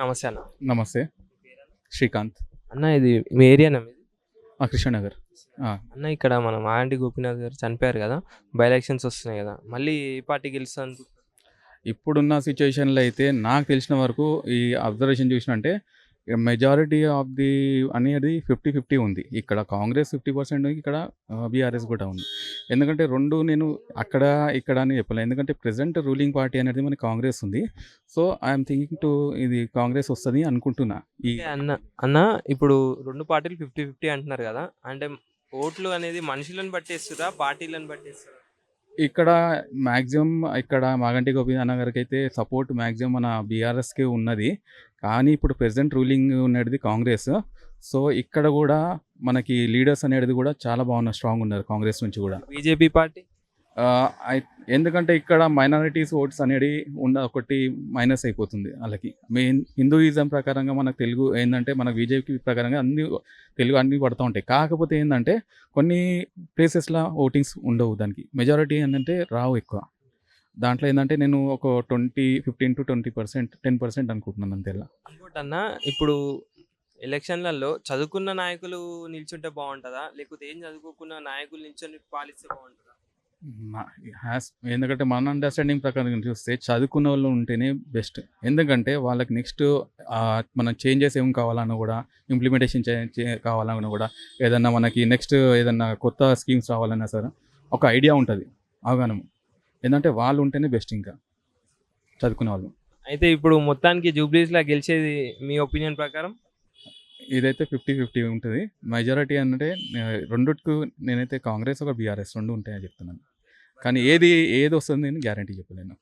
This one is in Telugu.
నమస్తే అన్న. నమస్తే. శ్రీకాంత్. అన్న ఇది మీ ఏరియానా మీది? కృష్ణనగర్. అన్న ఇక్కడ మన మాయంటి గోపీనాథ్ గారు చనిపోయారు కదా బై ఎలక్షన్స్ వస్తున్నాయి కదా మళ్ళీ ఏ పార్టీ గెలుస్తుంది? అనుకుంటున్నారు? ఇప్పుడున్న సిచ్యువేషన్లో అయితే నాకు తెలిసిన వరకు ఈ అబ్జర్వేషన్ చూసినంటే మెజారిటీ ఆఫ్ ది అనేది ఫిఫ్టీ ఫిఫ్టీ ఉంది. ఇక్కడ కాంగ్రెస్ ఫిఫ్టీ పర్సెంట్ ఇక్కడ బీఆర్ఎస్ కూడా ఉంది. ఎందుకంటే రెండు నేను అక్కడ ఇక్కడ అని చెప్పలేను ఎందుకంటే ప్రజెంట్ రూలింగ్ పార్టీ అనేది మన కాంగ్రెస్ ఉంది. సో ఐఎమ్ థింకింగ్ టు ఇది కాంగ్రెస్ వస్తుంది అనుకుంటున్నా. ఈ అన్న అన్న ఇప్పుడు రెండు పార్టీలు ఫిఫ్టీ ఫిఫ్టీ అంటున్నారు కదా. అంటే ఓట్లు అనేది మనుషులను బట్టేస్తురా పార్టీలను బట్టేస్తురా ఇక్కడ మ్యాక్సిమం ఇక్కడ మాగంటి గోపి గారికి అయితే సపోర్ట్ మ్యాక్సిమం మన బీఆర్ఎస్కే ఉన్నది. కానీ ఇప్పుడు ప్రెసెంట్ రూలింగ్ ఉన్నది కాంగ్రెస్. సో ఇక్కడ కూడా మనకి లీడర్స్ అనేది కూడా చాలా బాగున్నారు స్ట్రాంగ్ ఉన్నారు కాంగ్రెస్ నుంచి కూడా. BJP party? ఎందుకంటే ఇక్కడ మైనారిటీస్ ఓట్స్ అనేది ఉన్న ఒకటి మైనస్ అయిపోతుంది వాళ్ళకి. మెయిన్ హిందూయిజం ప్రకారంగా మనకు తెలుగు ఏంటంటే మన బీజేపీ ప్రకారంగా అన్ని తెలుగు అన్ని పడుతూ ఉంటాయి. కాకపోతే ఏంటంటే కొన్ని ప్లేసెస్లో ఓటింగ్స్ ఉండవు దానికి. మెజారిటీ ఏంటంటే రావు ఎక్కువ. దాంట్లో ఏంటంటే నేను ఒక twenty fifteen to twenty percent ten percent అనుకుంటున్నాను అంతేలా అన్న ఇప్పుడు ఎలక్షన్లలో చదువుకున్న నాయకులు నిల్చుంటే బాగుంటుందా? లేకపోతే ఏం చదువుకోకున్న నాయకులు నిల్చొని పాలిస్తే బాగుంటుందా? హ్యాస్ ఎందుకంటే మన అండర్స్టాండింగ్ ప్రకారం చూస్తే చదువుకున్న వాళ్ళు ఉంటేనే బెస్ట్ ఎందుకంటే వాళ్ళకి నెక్స్ట్ మన చేంజెస్ ఏం కావాలన్నా కూడా ఇంప్లిమెంటేషన్ కావాలన్నా కూడా ఏదన్నా మనకి నెక్స్ట్ ఏదన్నా కొత్త స్కీమ్స్ రావాలన్నా సరే ఒక ఐడియా ఉంటుంది అవగాహన. ఏంటంటే వాళ్ళు ఉంటేనే బెస్ట్ ఇంకా చదువుకునే వాళ్ళు అయితే ఇప్పుడు మొత్తానికి జూబ్లీస్లో గెలిచేది మీ ఒపీనియన్ ప్రకారం? ఇదైతే ఫిఫ్టీ ఫిఫ్టీ ఉంటుంది. మెజారిటీ అంటే రెండుకు నేనైతే కాంగ్రెస్ ఒక బీఆర్ఎస్ రెండు ఉంటాయని చెప్తున్నాను. కానీ ఏది ఏది వస్తుంది నేను గ్యారంటీ చెప్పలేను.